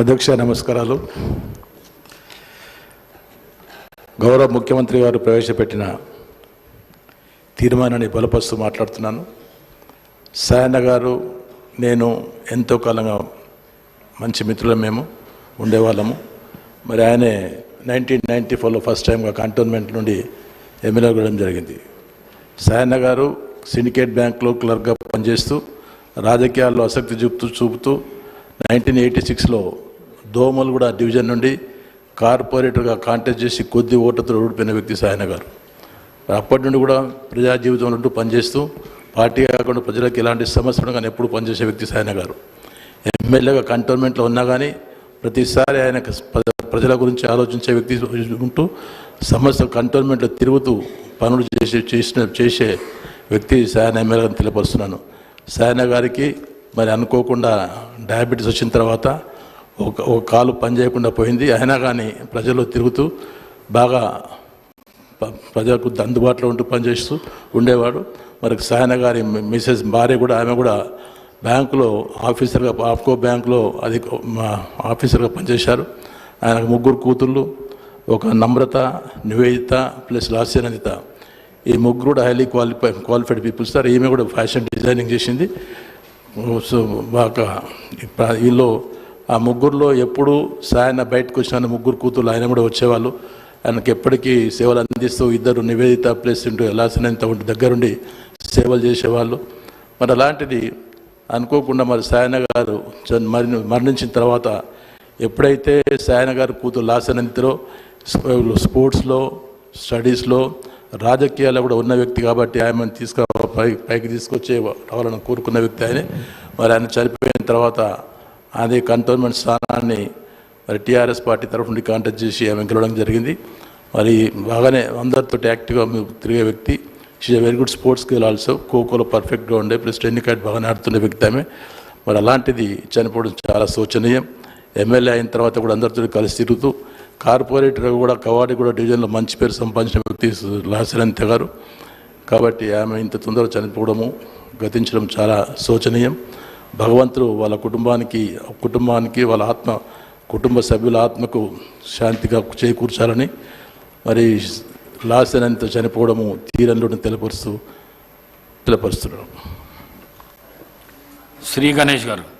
అధ్యక్ష నమస్కారాలు. గౌరవ ముఖ్యమంత్రి గారు ప్రవేశపెట్టిన తీర్మానాన్ని బలపరుస్తూ మాట్లాడుతున్నాను. సాయన్న గారు నేను ఎంతో కాలంగా మంచి మిత్రులం మేము ఉండేవాళ్ళము. మరి ఆయనే నైన్టీన్ నైంటీ ఫోర్లో ఫస్ట్ టైంగా కంటోన్మెంట్ నుండి ఎమ్మెల్యే కూడా జరిగింది. సాయన్న గారు సిండికేట్ బ్యాంక్లో క్లర్క్గా పనిచేస్తూ రాజకీయాల్లో ఆసక్తి చూపుతూ చూపుతూ నైన్టీన్ ఎయిటీ సిక్స్లో దోమలు కూడా డివిజన్ నుండి కార్పొరేటర్గా కాంటాక్ట్ చేసి కొద్ది ఓటుతో ఓడిపోయిన వ్యక్తి సాయన గారు. అప్పటి నుండి కూడా ప్రజా జీవితంలో ఉంటూ పనిచేస్తూ పార్టీ కాకుండా ప్రజలకు ఎలాంటి సమస్యలు కానీ ఎప్పుడు పనిచేసే వ్యక్తి సాయన గారు. ఎమ్మెల్యేగా కంటోన్మెంట్లో ఉన్నా కానీ ప్రతిసారి ఆయన ప్రజల గురించి ఆలోచించే వ్యక్తి ఉంటూ సమస్య కంటోన్మెంట్లో తిరుగుతూ పనులు చేసే చేసిన చేసే వ్యక్తి సాయన ఎమ్మెల్యేగా తెలియపరుస్తున్నాను. సాయన గారికి మరి అనుకోకుండా డయాబెటీస్ వచ్చిన తర్వాత ఒక ఒక కాలు పని చేయకుండా పోయింది. అయినా కానీ ప్రజల్లో తిరుగుతూ బాగా ప్రజలకు అందుబాటులో ఉంటూ పనిచేస్తూ ఉండేవాడు. మరి సాయన గారి మిసెస్ భార్య కూడా ఆమె కూడా బ్యాంకులో ఆఫీసర్గా ఆఫ్కో బ్యాంకులో అది మా ఆఫీసర్గా పనిచేశారు. ఆయనకు ముగ్గురు కూతుళ్ళు ఒక నమ్రత నివేదిత ప్లస్ లాస్యనందిత. ఈ ముగ్గురు కూడా highly qualify qualified peoples sir. ఈమె కూడా ఫ్యాషన్ డిజైనింగ్ చేసింది. సో బాగా వీళ్ళు ఆ ముగ్గురులో ఎప్పుడు సాయన బయటకు వచ్చిన ముగ్గురు కూతురు ఆయన కూడా వచ్చేవాళ్ళు. ఆయనకి ఎప్పటికీ సేవలు అందిస్తూ ఇద్దరు నివేదిత ప్లస్ ఇంటూ ఎలాసినంత ఉండి దగ్గరుండి సేవలు చేసేవాళ్ళు. మరి అలాంటిది అనుకోకుండా మరి సాయన గారు మరి మరణించిన తర్వాత ఎప్పుడైతే సాయన గారు కూతురు లాసనంతరో స్పోర్ట్స్లో స్టడీస్లో రాజకీయాల్లో కూడా ఉన్న వ్యక్తి కాబట్టి ఆయనను తీసుకు పైకి తీసుకొచ్చే రావాలని కోరుకున్న వ్యక్తి ఆయన. మరి ఆయన చనిపోయిన తర్వాత అదే కంటోన్మెంట్ స్థానాన్ని మరి టీఆర్ఎస్ పార్టీ తరఫు నుండి కాంటాక్ట్ చేసి ఆమె గెలవడం జరిగింది. మరి బాగానే అందరితో యాక్టివ్గా తిరిగే వ్యక్తి. She very good sports girl also ఖోఖోలో పర్ఫెక్ట్గా ఉండే ప్లస్ టెన్నికాట్ బాగానే ఆడుతున్న వ్యక్తి ఆమె. మరి అలాంటిది చనిపోవడం చాలా శోచనీయం. ఎమ్మెల్యే అయిన తర్వాత కూడా అందరితో కలిసి తిరుగుతూ కార్పొరేటర్ కూడా కవాడి కూడా డివిజన్లో మంచి పేరు సంపాదించిన వ్యక్తి లాసరంత గారు. కాబట్టి ఆమె ఇంత తొందరగా చనిపోవడము గతించడం చాలా శోచనీయం. భగవంతుడు వాళ్ళ కుటుంబానికి కుటుంబానికి వాళ్ళ ఆత్మ కుటుంబ సభ్యుల ఆత్మకు శాంతిగా చేకూర్చాలని మరి లాసనంత చనిపోవడము తీరంలోని తెలపరుస్తూ తెలపరుస్తున్నాడు. శ్రీ గణేష్ గారు.